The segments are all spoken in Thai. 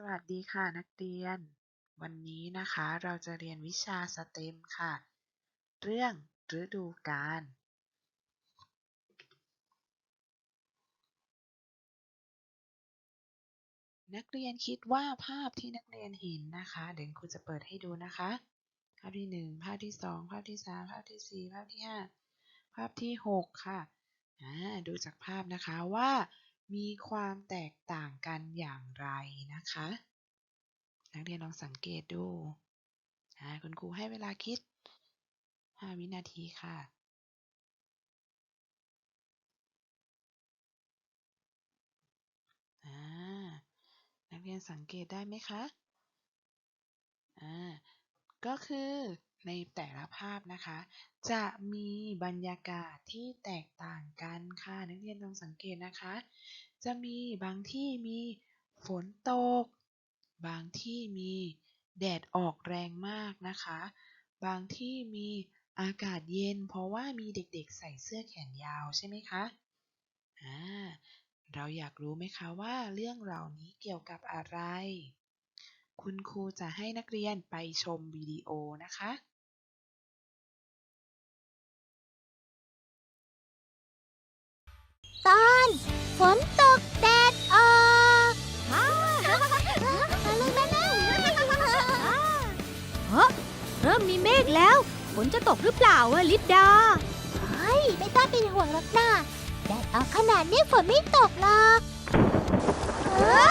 สวัสดีค่ะนักเรียน วันนี้นะคะเราจะเรียนวิชาสเต็มค่ะ เรื่องฤดูกาลนักเรียนคิดว่าภาพที่นักเรียนเห็นนะคะ เดี๋ยวครูจะเปิดให้ดูนะคะ ภาพที่หนึ่งภาพที่สองภาพที่สามภาพที่สี่ภาพที่ห้าภาพที่หกค่ะอ่าดูจากภาพนะคะว่า มีความแตกต่างกันอย่างไรนะคะ นักเรียนลองสังเกตดูอ่าคุณครูให้เวลาคิด 5 วินาทีค่ะนักเรียนสังเกตได้ไหมคะ อ่า ก็คือ ในแต่ละภาพนะคะ จะมีบรรยากาศที่แตกต่างกันค่ะนักเรียนลองสังเกตนะคะ จะมีบางที่มีฝนตก บางที่มีแดดออกแรงมากนะคะ บางที่มีอากาศเย็น เพราะว่ามีเด็กๆใส่เสื้อแขนยาวใช่ไหมคะอ่าเราอยากรู้ไหมคะว่าเรื่องเหล่านี้เกี่ยวกับอะไร คุณครูจะให้นักเรียนไปชมวิดีโอนะคะ ตอน ฝนตกแดดออกมาเลยแม่นะเริ่มมีเมฆแล้ว ฝนจะตกหรือเปล่าวะลิปดา เฮ้ยไม่ต้องเป็นห่วงหรอกนะแดดออกขนาดนี้ฝนไม่ตกหรอกเฮ้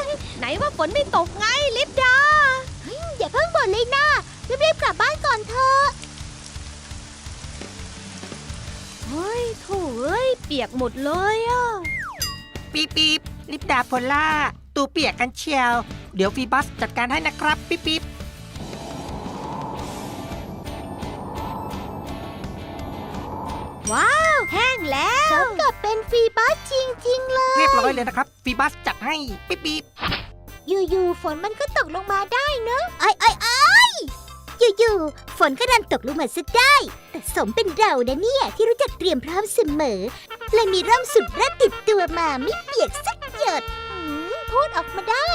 ยไหนว่าฝนไม่ตกไงลิปดา อย่าเพิ่งบ่นเลยนะรีบๆกลับบ้านก่อนเถอะ ฮ้ยโถเอ้ย เปียกหมดเลยอะ ปี๊บปี๊บลิปดาโพล่า ตูเปียกกันเชียว เดี๋ยวฟีบัสจัดการให้นะครับ ปี๊บปี๊บว้าว แห้งแล้วสมกับเป็นฟรีบัสจริง ๆ เลย เรียบร้อยเลยนะครับ ฟีบัสจัดให้ ปี๊บปี๊บอยู่ๆฝนมันก็ตกลงมาได้เนอะไอ้ไอ้ไอ้ อยู่ๆ ฝนก็ดันตกลงมาซะได้ แต่สมเป็นเรานะเนี่ยที่รู้จักเตรียมพร้อมเสมอ เลยมีร่มสุดรัดติดตัวมาไม่เปียกสักหยดหืมพูดออกมาได้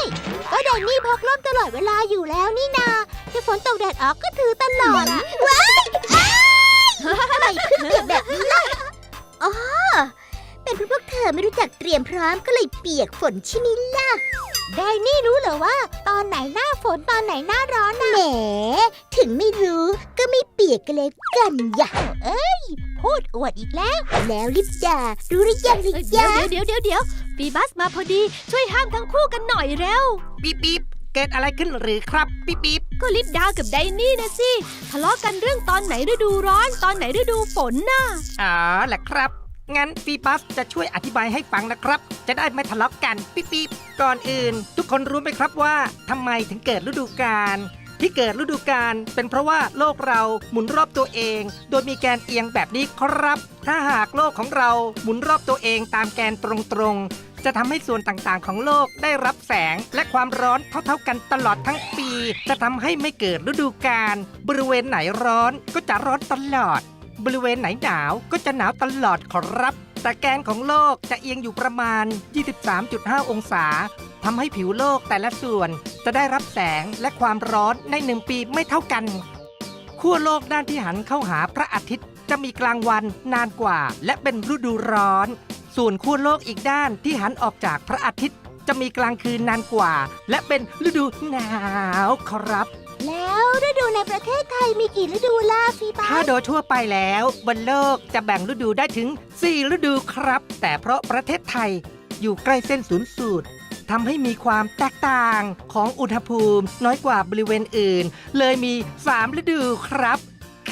ก็แดนนี่พกร่มตลอดเวลาอยู่แล้วนี่นาถ้าฝนตกแดดออกก็ถือตลอดอะว้ายอ้ายทำไมเพิ่งเปียกแบบนี้ล่ะอ๋อ เป็นเพราะพวกเธอไม่รู้จักเตรียมพร้อมก็เลยเปียกฝนใช่ไหมล่ะ ได้นี่รู้เหรอว่า ตอนไหนหน้าฝนตอนไหนหน้าร้อนนะแหม ถึงไม่รู้ก็ไม่เปียกกันเลยกันอย่าเอ้ย พูดอวดอีกแล้ว แล้วลิปดารู้หรือยังหรือเดี๋ยยัวงเดี๋ยวเดี๋ยวเดี๋ยวปีบัสมาพอดีช่วยห้ามทั้งคู่กันหน่อยเร็ว ปี๊บปี๊บเกิดอะไรขึ้นหรือครับ ปี๊บปี๊บก็ลิปดากับไดนี่นะสิทะเลาะกันเรื่องตอนไหนฤดูร้อน ตอนไหนฤดูฝนน่ะ อ๋อแหละครับ งั้นฟีบัสจะช่วยอธิบายให้ฟังนะครับ จะได้ไม่ทะเลาะกันปี๊บปี๊บก่อนอื่น ทุกคนรู้ไหมครับว่าทำไมถึงเกิดฤดูกาลที่เกิดฤดูกาลเป็นเพราะว่าโลกเราหมุนรอบตัวเอง โดยมีแกนเอียงแบบนี้ครับ ถ้าหากโลกของเราหมุนรอบตัวเองตามแกนตรงๆ จะทำให้ส่วนต่างๆของโลกได้รับแสงและความร้อนเท่าๆกันตลอดทั้งปี จะทำให้ไม่เกิดฤดูกาลบริเวณไหนร้อนก็จะร้อนตลอด บริเวณไหนหนาวก็จะหนาวตลอดขอรับ แต่แกนของโลกจะเอียงอยู่ประมาณ 23.5 องศาทำให้ผิวโลกแต่ละส่วนจะได้รับแสงและความร้อนในหนึ่งปีไม่เท่ากัน ขั้วโลกด้านที่หันเข้าหาพระอาทิตย์จะมีกลางวันนานกว่า และเป็นฤดูร้อน ส่วนขั้วโลกอีกด้านที่หันออกจากพระอาทิตย์ จะมีกลางคืนนานกว่า และเป็นฤดูหนาวครับ แล้วฤดูในประเทศไทยมีกี่ฤดูล่ะฟีบาถ้าโดยทั่วไปแล้วบนโลกจะแบ่งฤดูได้ถึง 4 ฤดูครับ แต่เพราะประเทศไทยอยู่ใกล้เส้นศูนย์สูตรทำให้มีความแตกต่างของอุณหภูมิ น้อยกว่าบริเวณอื่น เลยมี 3 ฤดูครับ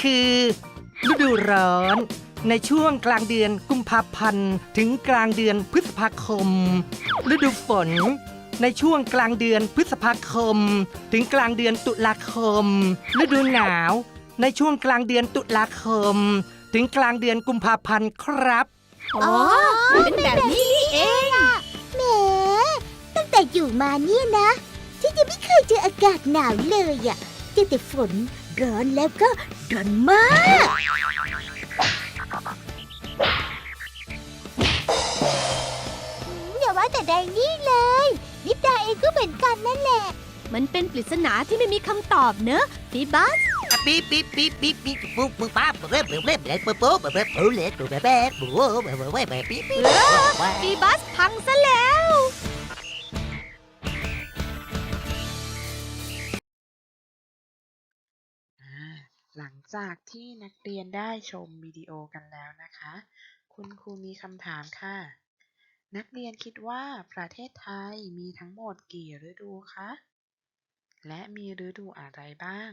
คือ ฤดูร้อน ในช่วงกลางเดือนกุมภาพันธ์ ถึงกลางเดือนพฤษภาคม ฤดูฝน ในช่วงกลางเดือนพฤษภาคม ถึงกลางเดือนตุลาคม ฤดูหนาว ในช่วงกลางเดือนตุลาคม ถึงกลางเดือนกุมภาพันธ์ครับ อ๋อ เป็นแบบนี้นี่เองแหมตั้งแต่อยู่มาเนี่ยนะฉันยังไม่เคยเจออากาศหนาวเลยอะเจอแต่ฝนร้อนแล้วก็ร้อนมาก อย่าว่าแต่แดงนี่เลย นิดาเองก็เหมือนกันนั่นแหละ มันเป็นปริศนาที่ไม่มีคำตอบเนอะฟีบัสปีปีปีปีปีปุ๊บปุ๊บปั๊บปุ๊บปุ๊บปุ๊บปุ๊บปุ๊บปุ๊บปุ๊บปุ๊บปุ๊บเล็ดปุ๊บปุ๊บปุ๊บปุ๊บปุ๊บปุ๊บปุ๊บปุ๊บปี๊บปี๊บฟีบัสพังซะแล้วหลังจากที่นักเรียนได้ชมวิดีโอกันแล้วนะคะ คุณครูมีคำถามค่ะ นักเรียนคิดว่าประเทศไทยมีทั้งหมดกี่ฤดูคะ และมีฤดูอะไรบ้าง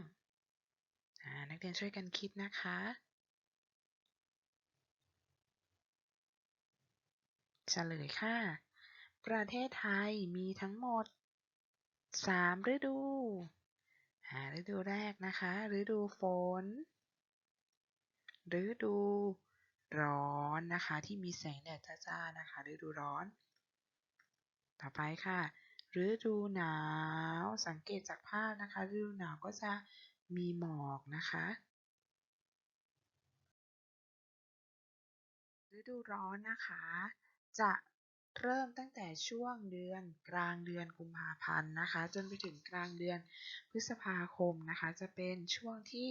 านักเรียนช่วยกันคิดนะคะ เฉลยค่ะ ประเทศไทยมีทั้งหมด 3 ฤดูฤดูแรกนะคะ ฤดูฝน ฤดู ร้อนนะคะ ที่มีแสงแดดจ้าๆนะคะฤดูร้อน ต่อไปค่ะฤดูหนาว สังเกตจากภาพนะคะฤดูหนาวก็จะมีหมอกนะคะฤดูร้อนนะคะ จะเริ่มตั้งแต่ช่วงเดือนกลางเดือนกุมภาพันธ์นะคะ จนไปถึงกลางเดือนพฤษภาคมนะคะ จะเป็นช่วงที่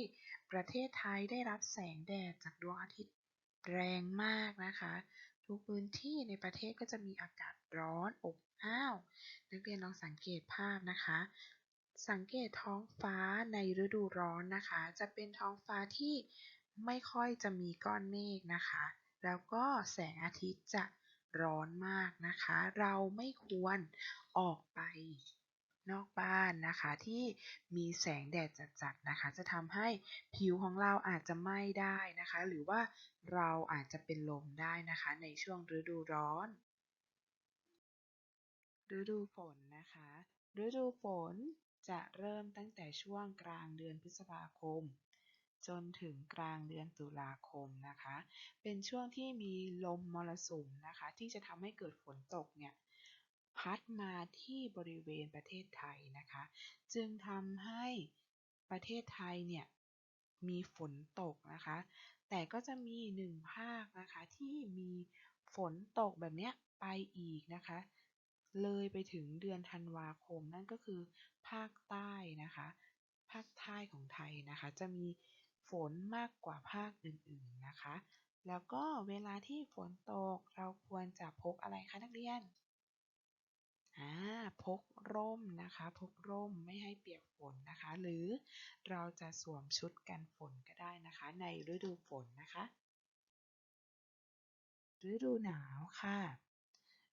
ประเทศไทยได้รับแสงแดดจากดวงอาทิตย์ แรงมากนะคะ ทุกพื้นที่ในประเทศก็จะมีอากาศร้อนอบอ้าว นักเรียนลองสังเกตภาพนะคะ สังเกตท้องฟ้าในฤดูร้อนนะคะ จะเป็นท้องฟ้าที่ไม่ค่อยจะมีก้อนเมฆนะคะ แล้วก็แสงอาทิตย์จะร้อนมากนะคะ เราไม่ควรออกไป นอกบ้านนะคะ ที่มีแสงแดดจัดๆนะคะ จะทำให้ผิวของเราอาจจะไหม้ได้นะคะ หรือว่าเราอาจจะเป็นลมได้นะคะ ในช่วงฤดูร้อน ฤดูฝนนะคะ ฤดูฝนจะเริ่มตั้งแต่ช่วงกลางเดือนพฤษภาคม จนถึงกลางเดือนตุลาคมนะคะ เป็นช่วงที่มีลมมรสุมนะคะ ที่จะทำให้เกิดฝนตกเนี่ย พัดมาที่บริเวณประเทศไทยนะคะ จึงทำให้ประเทศไทยเนี่ยมีฝนตกนะคะ แต่ก็จะมีหนึ่งภาคนะคะที่มีฝนตกแบบเนี้ยไปอีกนะคะ เลยไปถึงเดือนธันวาคมนั่นก็คือภาคใต้นะคะ ภาคใต้ของไทยนะคะ จะมีฝนมากกว่าภาคอื่นๆนะคะ แล้วก็เวลาที่ฝนตกเราควรจะพกอะไรคะนักเรียน อ่าพกร่มนะคะ พกร่มไม่ให้เปียกฝนนะคะ หรือเราจะสวมชุดกันฝนก็ได้นะคะ ในฤดูฝนนะคะ ฤดูหนาวค่ะ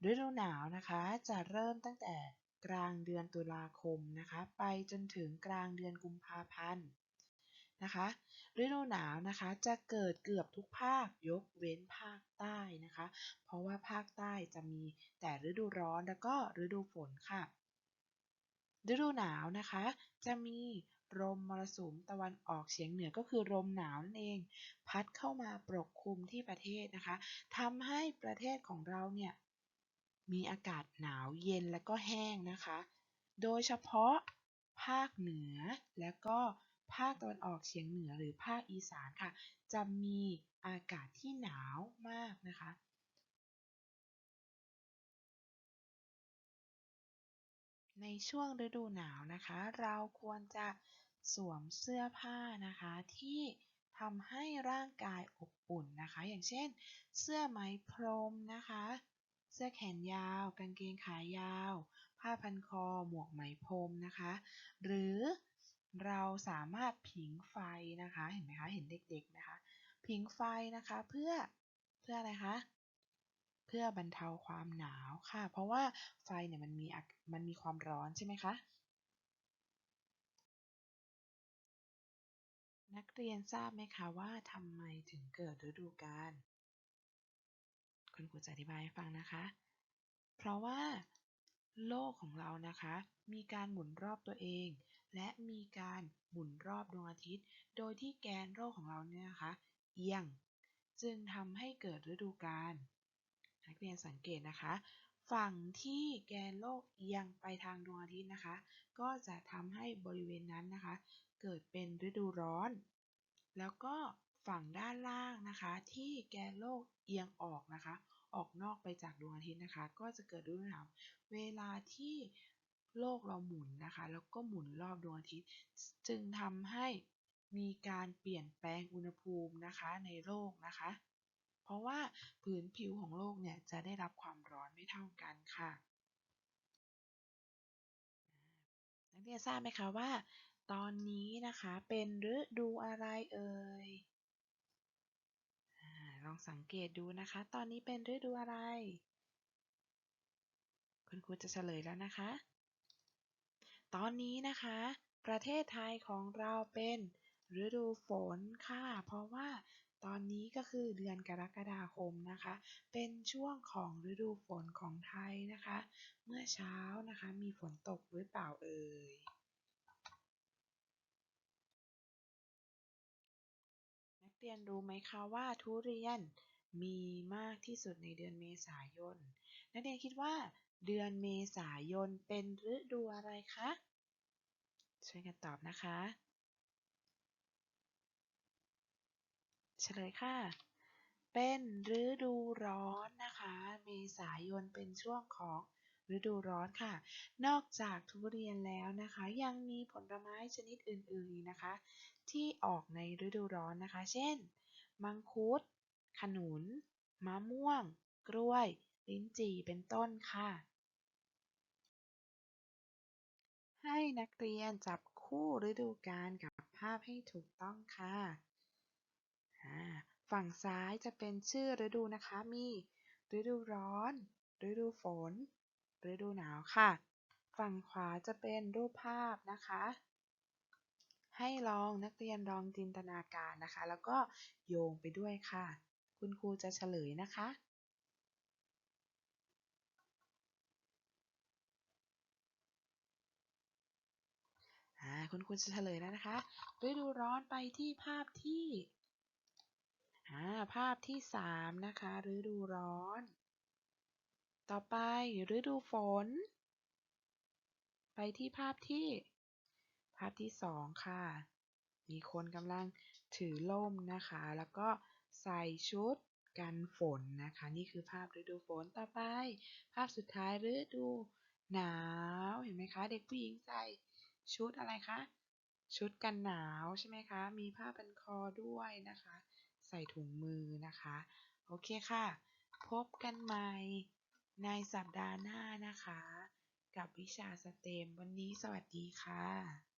ฤดูหนาวนะคะ จะเริ่มตั้งแต่กลางเดือนตุลาคมนะคะ ไปจนถึงกลางเดือนกุมภาพันธ์ นะคะฤดูหนาวนะคะจะเกิดเกือบทุกภาคยกเว้นภาคใต้นะคะ เพราะว่าภาคใต้จะมีแต่ฤดูร้อนแล้วก็ฤดูฝนค่ะ ฤดูหนาวนะคะ จะมีลมมรสุมตะวันออกเฉียงเหนือก็คือลมหนาวนั่นเอง พัดเข้ามาปกคลุมที่ประเทศนะคะทำให้ประเทศของเราเนี่ยมีอากาศหนาวเย็นและก็แห้งนะคะ โดยเฉพาะภาคเหนือและก็ ภาคตะวันออกเฉียงเหนือหรือภาคอีสานค่ะ จะมีอากาศที่หนาวมากนะคะ ในช่วงฤดูหนาวนะคะ เราควรจะสวมเสื้อผ้านะคะที่ทำให้ร่างกายอบอุ่นนะคะ อย่างเช่น เสื้อไหมพรมนะคะ เสื้อแขนยาว กางเกงขายาว ผ้าพันคอ หมวกไหมพรมนะคะ หรือ เราสามารถผิงไฟนะคะเห็นไหมคะเห็นเด็กๆนะคะ ผิงไฟนะคะเพื่อเพื่ออะไรคะเพื่อบรรเทาความหนาวค่ะ เพราะว่าไฟเนี่ยมันมีมันมีความร้อนใช่ไหมคะนักเรียนทราบไหมคะว่าทำไมถึงเกิดฤดูกาลคุณครูจะอธิบายให้ฟังนะคะ เพราะว่าโลกของเรานะคะ มีการหมุนรอบตัวเอง และมีการหมุนรอบดวงอาทิตย์ โดยที่แกนโลกของเราเนี่ยนะคะเอียง จึงทำให้เกิดฤดูกาลนักเรียนสังเกตนะคะ ฝั่งที่แกนโลกเอียงไปทางดวงอาทิตย์นะคะ ก็จะทำให้บริเวณนั้นนะคะ เกิดเป็นฤดูร้อน แล้วก็ฝั่งด้านล่างนะคะ ที่แกนโลกเอียงออกนะคะ ออกนอกไปจากดวงอาทิตย์นะคะ ก็จะเกิดฤดูหนาวเวลาที่ โลกเราหมุนนะคะ แล้วก็หมุนรอบดวงอาทิตย์ จึงทำให้มีการเปลี่ยนแปลงอุณหภูมินะคะในโลกนะคะ เพราะว่าผืนผิวของโลกเนี่ยจะได้รับความร้อนไม่เท่ากันค่ะนักเรียนทราบไหมคะว่า ตอนนี้นะคะเป็นฤดูอะไรเอ่ยลองสังเกตดูนะคะ ตอนนี้เป็นฤดูอะไร คุณครูจะเฉลยแล้วนะคะ ตอนนี้นะคะ ประเทศไทยของเราเป็นฤดูฝนค่ะ เพราะว่าตอนนี้ก็คือเดือนกรกฎาคมนะคะ เป็นช่วงของฤดูฝนของไทยนะคะ เมื่อเช้านะคะมีฝนตกหรือเปล่าเอ่ยนักเรียนรู้ไหมคะว่าทุเรียนมีมากที่สุดในเดือนเมษายน นักเรียนคิดว่า เดือนเมษายนเป็นฤดูอะไรคะ ช่วยกันตอบนะคะ เฉลยค่ะ เป็นฤดูร้อนนะคะ เมษายนเป็นช่วงของฤดูร้อนค่ะ นอกจากทุเรียนแล้วนะคะ ยังมีผลไม้ชนิดอื่นๆนะคะ ที่ออกในฤดูร้อนนะคะ เช่น มังคุด ขนุน มะม่วง กล้วย ลิ้นจี่ เป็นต้นค่ะ ให้นักเรียนจับคู่ฤดูกาลกับภาพให้ถูกต้องค่ะ ฝั่งซ้ายจะเป็นชื่อฤดูนะคะ มี ฤดูร้อน ฤดูฝน ฤดูหนาวค่ะ ฝั่งขวาจะเป็นรูปภาพนะคะ ให้ลองนักเรียนลองจินตนาการนะคะ แล้วก็โยงไปด้วยค่ะ คุณครูจะเฉลยนะคะ คุณครูจะเฉลยแล้วนะคะฤดูร้อนไปที่ภาพที่าภาพที่สามนะคะฤดูร้อน ต่อไปฤดูฝน ไปที่ภาพที่ ภาพที่สองค่ะ มีคนกำลังถือล่มนะคะ แล้วก็ใส่ชุดกันฝนนะคะ นี่คือภาพฤดูฝนต่อไป ภาพสุดท้ายฤดูหนาว เห็นไหมคะ เด็กผู้หญิงใส่ ชุดอะไรคะ ชุดกันหนาวใช่ไหมคะ มีผ้าพันคอด้วยนะคะ ใส่ถุงมือนะคะ โอเคค่ะ พบกันใหม่ในสัปดาห์หน้านะคะ กับวิชาสเต็มวันนี้สวัสดีค่ะ